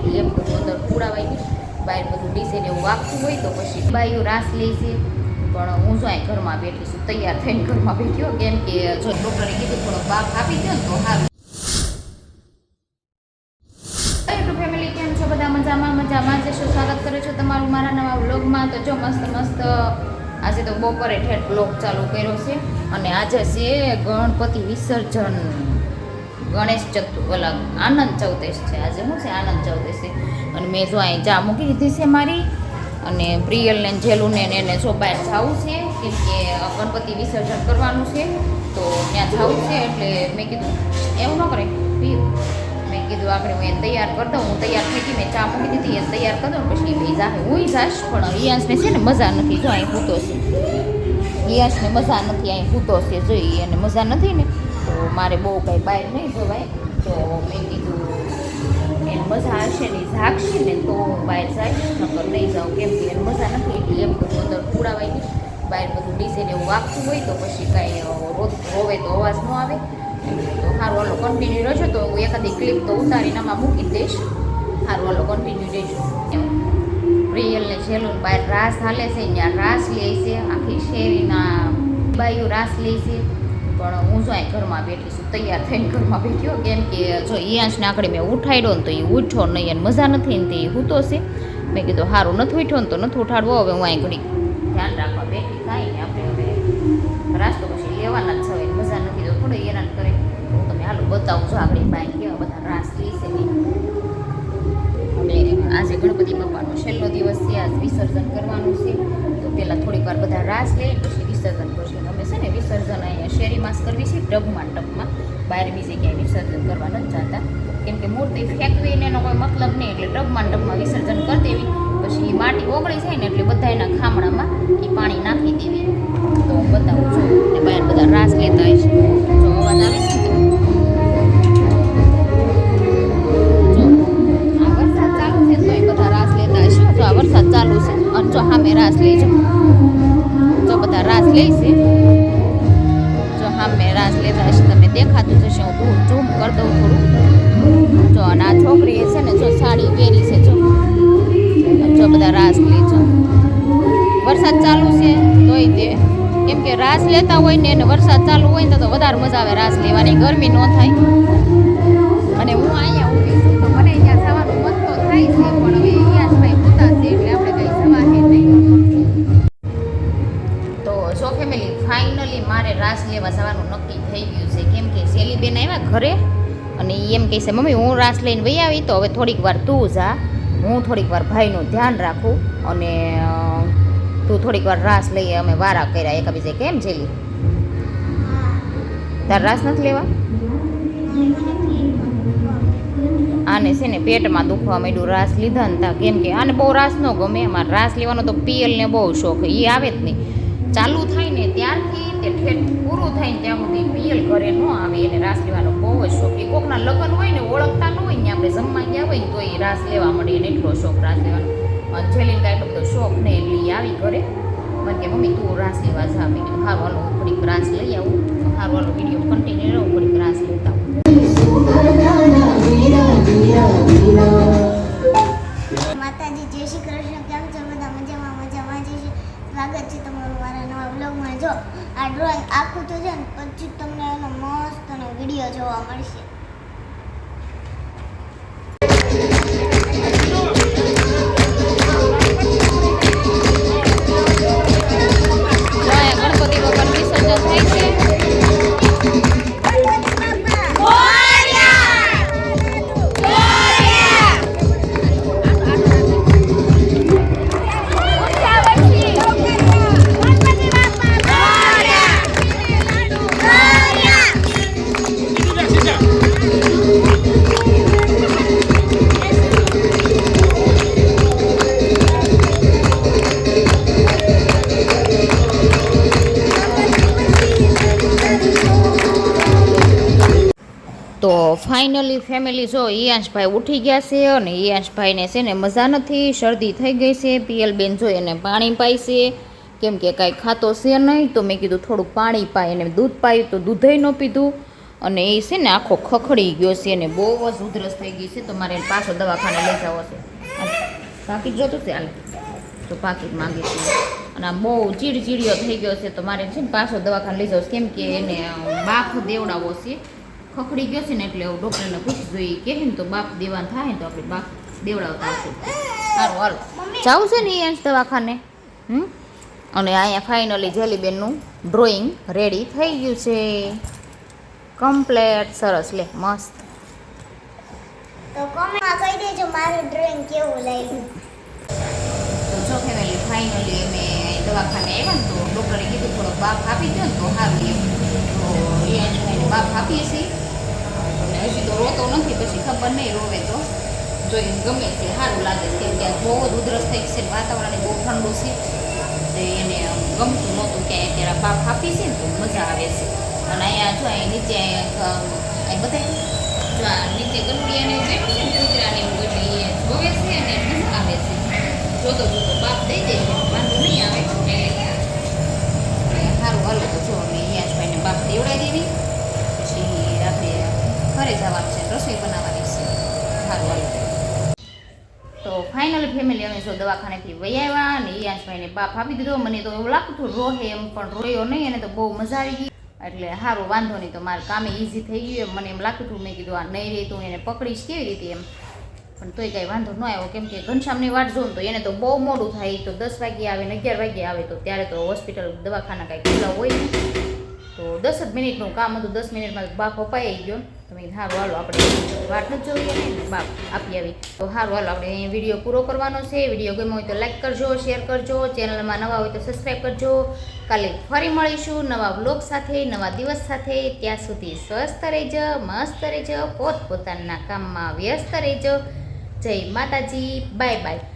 એટલે બધું અંદર પૂરાવાય નહીં બહાર બધું ડીસે ને એવું વાગતું હોય તો પછી બાઈઓ રાસ લે છે. પણ હું જો અહીં ઘરમાં બેઠી છું, તૈયાર થઈને ઘરમાં બેઠ્યો કેમ કે જો ડૉક્ટરે કીધું થોડો બાપ આપી દો ને તો સારું ફેમિલી કેમ છો? બધા મજામાં? મજામાં શું સ્વાગત કરું છું તમારું મારા નવા વ્લોગમાં? તો જો મસ્ત મસ્ત, આજે તો બપોરે ઠેઠ બ્લોગ ચાલુ કર્યો છે. અને આજે છે ગણપતિ વિસર્જન. ગણેશ ચતુ ઓલા આનંદ ચૌદશ છે. આજે શું છે? આનંદ ચૌદશ. છે અને મેં જો અહીં ચા મૂકી દીધી છે મારી. અને પ્રિયલને જેલુને એને જો બહાર જવું છે, કેમ કે ગણપતિ વિસર્જન કરવાનું છે, તો ત્યાં જવું છે એટલે મેં કીધું, એવું ન કરે પીયું મેં કીધું, આપણે મેં તૈયાર કરી દઉં, હું તૈયાર થઈ ગઈ, મેં ચા મૂકી દીધી એ તૈયાર કરી દઉં પછી ભાઈ જાહે. હું જાશ પણ રિયાંશને છે ને મજા નથી. જો અહીં ભૂતો છે. રિયાંશને મજા નથી, અહીં ભૂતો છે. જોઈએ એને મજા નથી ને તો મારે બહુ કાંઈ બહાર નહીં જવાય. તો મેં કીધું એને મજા હશે ને જાગશે ને તો બહાર જાય. નકર નહીં જાઉં. કેમ કે એને મજા નથી એટલે. એમ બધું અંદર પૂરાવાય નહીં. બહાર બધું ડીસે ને એવું વાગતું હોય તો પછી કાંઈ રોજ રોવે તો અવાજ ન આવે. તો સારું હાલો કન્ટિન્યુ રહેજો. તો હું એકાદી ક્લિપ તો ઉતારીને આમાં મૂકી દઈશ. સારું હાલો કન્ટિન્યુ રહેજો. એમ. રિયલ ને જેલું બહાર રાસ હાલે છે ત્યાં રાસ લે છે, આખી શેરીના બાઈઓ રાસ લે છે. પણ હું જો અહીં ઘરમાં બેઠી છું, તૈયાર થઈને ઘરમાં બેઠ્યો કેમ કે જો ઈયાંશને આંકડે મેં ઉઠાડ્યો ને તો એ ઉઠ્યો નહીં અને મજા નથી ને તે હૂતો છે. મેં કીધું સારું નથી ઉઠ્યો ને તો નથી ઉઠાડવો, હવે હું અહીં ઘડી ધ્યાન રાખવા બેઠી થાય ને આપણે હવે રાસ તો પછી લેવાના જ છે મજા નથી તો થોડો હેરાન કરે. હું તમે હાલો બતાવું છું આગળ બાઈક કેવા બધા રાસ લે છે અને આજે ગણપતિ બાપાનો છેલ્લો દિવસ છે, આજ વિસર્જન કરવાનું છે. તો પહેલાં થોડીક વાર બધા રાસ લે, પછી વિસર્જન કરશું. અમે છે ને વિસર્જન અહીંયા શેરીમાં જ કરવી છે ડબમાં ટબમાં બહાર બીજે ક્યાંય વિસર્જન કરવા નથી જતા. કેમ કે મૂર્તિ ફેંકવી ને એનો કોઈ મતલબ નહીં, એટલે ડબમાં ને વિસર્જન કરી દેવી. પછી એ માટી ઓગળી જાય ને એટલે બધા એના ખામણામાં એ પાણી નાખી દેવી. તો હું બતાવું છું. ને બહાર બધા રાસ લેતા હોય છે. જો અવાજ છે રાસ છે. જો સામે રાસ લેતા હશે, તમને દેખાતું જશે હું ઝૂમ કરી દઉં થોડું. જો અને આ છોકરીએ છે ને, જો સાડી પહેરી છે, જો. જો બધા રાસ લે જો વરસાદ ચાલુ છે, તોય તે. કેમ કે રાસ લેતા હોય ને, અને વરસાદ ચાલુ હોય ને તો વધારે મજા આવે રાસ લેવાની. ગરમી ન થાય. અને હું અહીંયા મારે રાસ લેવા જવાનું નક્કી થઈ ગયું છે. કેમ કે સેલીબેન આવ્યા ઘરે અને એમ કહે છે, મમ્મી, હું રાસ લઈને વહી આવી, તો હવે થોડીક વાર તું જા. હું થોડીક વાર ભાઈનું ધ્યાન રાખું અને તું થોડીક વાર રાસ લઈએ અમે વારા કર્યા એકબીજે કેમ જેલી તાર રાસ નથી લેવા? આને છે ને પેટમાં દુખવા માંડ્યું, રાસ લીધા ને તા. કેમ કે આને બહુ રાસ ન ગમે. અમારે રાસ લેવાનો તો પિયલને બહુ શોખ. એ આવે જ નહીં. ચાલુ થાય ને ત્યારથી તે ઠેઠ પૂરું થાય ને ત્યાં સુધી પિયલ ઘરે ન આવે એને રાસ લેવાનો બહુ જ શોખ. એ કોકના લગ્ન હોય ને ઓળખતા ન હોય ને આપણે જમવા ગયા હોય ને તો એ રાસ લેવા મળે એને એટલો શોખ રાસ લેવાનો. જેલીને કાંઈ એટલો બધો શોખ ને એટલે આવી ઘરે. મને કે, મમ્મી, તું રાસ લેવા જા. મેં કીધું હારું હાલો, હું થોડીક રાસ લઈ આવું. હારું, હાલો, વીડિયો કન્ટિન્યુ રહું થોડીક રાસ લેતા માતાજી, જય શ્રી કૃષ્ણ કેમ છો બધા મજામાં મજામાં જય શ્રી સ્વાગત છે તમારું મારા નવા બ્લોગમાં જો આ ડ્રોઈંગ આખું છે ને પછી તમને એનો મસ્ત વીડિયો જોવા મળશે. તો ફાઇનલી ફેમિલી જો ઈયાંશભાઈ ઉઠી ગયા છે અને ઈયાંશભાઈને છે ને મજા નથી, શરદી થઈ ગઈ છે. પિયલબેન જો એને પાણી પાય છે. કેમ કે કાંઈ ખાતો છે નહીં, તો મેં કીધું થોડુંક પાણી પાય. એને દૂધ પાયું તો દૂધય ન પીધું. અને એ છે ને આખો ખખડી ગયો છે અને બહુ જ ઉધરસ થઈ ગઈ છે. તો મારે પાછો દવાખાને લઈ જવો છે. પાકીટ જોતું છે? હાલ, તો પાકીટ માગી છે. અને આ બહુ ચીડચીડિયો થઈ ગયો છે. તો મારે છે ને પાછો દવાખાને લઈ જવો કેમ કે એને બાફ દેવડાવવો છે. ખખડી ગયો છે ને એટલે હું ડૉક્ટરને પૂછી જોઈએ કે ને તો બાપ દેવાનું થાય ને તો આપણે બાપ દેવડાવતા આવશું સારું હાલો. જવું છે ને એ દવાખાને? હમ? અને અહીંયા ફાઇનલી જેલીબેનનું ડ્રોઈંગ રેડી થઈ ગયું છે. કમ્પ્લેટ સરસ લે મસ્ત. તો કોમેન્ટમાં કહી દેજો મારું ડ્રોઈંગ કેવું લાગ્યું. તો જો ફેમિલી ફાઇનલી અમે દવાખાને આવ્યા ને તો ડૉક્ટરે કીધું થોડો બાફ આપી દો ને તો સારું એમ. તો એ બાફ આપીએ છીએ. અને હજી તો રોતો નથી, પછી ખબર નહીં રોવે તો. જોઈને ગમે તે સારું લાગે છે કે બહુ જ ઉધરસ થઈ છે વાતાવરણ બહુ ઠંડુ છે. તો એને ગમતું નહોતું કે અત્યારે બાફ આપી છે ને તો મજા આવે છે. અને અહીંયા જો અહીં નીચે બતાવી જો આ નીચે ગલુડિયાને બેઠું છે ને કૂતરાને એવું એટલે એ જોવે છે અને મજા આવે છે જોતો જોતો બાપ દઈ દે છે વાંધો નહીં આવે એટલે સારું હાલો તો જો અમે યાશભાઈને બાપ દેવડાવી દેવી પછી રાત્રે ઘરે જવાનું છે રસોઈ બનાવવાની છે. તો ફાઇનલ ફેમિલી અમે જો દવાખાનેથી વહી આવ્યા અને યાશભાઈને બાપ આપી દીધો. મને તો એવું લાગતું રોહે એમ પણ રોયો નહીં, એને તો બહુ મજા આવી ગઈ. એટલે સારું વાંધો નહીં, તો મારે કામે ઇઝી થઈ ગયું એમ. મને એમ લાગતું હતું, મેં કીધું, આ નહીં રહી તો એને પકડીશ કેવી રીતે એમ? પણ તોય કાંઈ વાંધો ન આવ્યો. કેમ કે ઘનશ્યામની વાટ જોઉં તો એને તો બહુ મોડું થાય. તો દસ વાગે આવે ને અગિયાર વાગે આવે, તો ત્યારે તો હોસ્પિટલ, દવાખાના કાંઈ ખુલ્લા હોય તો દસ જ મિનિટનું કામ હતું. દસ મિનિટમાં બાપ અપાઈ ગયો. તો મેં કીધું સારું હાલો, આપણે વાત ન જોઈએ ને બાપ, આપી આવી. તો સારું હાલો, આપણે વીડિયો પૂરો કરવાનો છે. વીડિયો ગમ્યો હોય તો લાઈક કરજો શેર કરજો. ચેનલમાં નવા હોય તો સબસ્ક્રાઈબ કરજો. કાલે ફરી મળીશું નવા બ્લોગ સાથે, નવા દિવસ સાથે. ત્યાં સુધી સ્વસ્થ રહેજો, મસ્ત રહેજો, પોતપોતાના કામમાં વ્યસ્ત રહેજો. જય માતાજી બાય બાય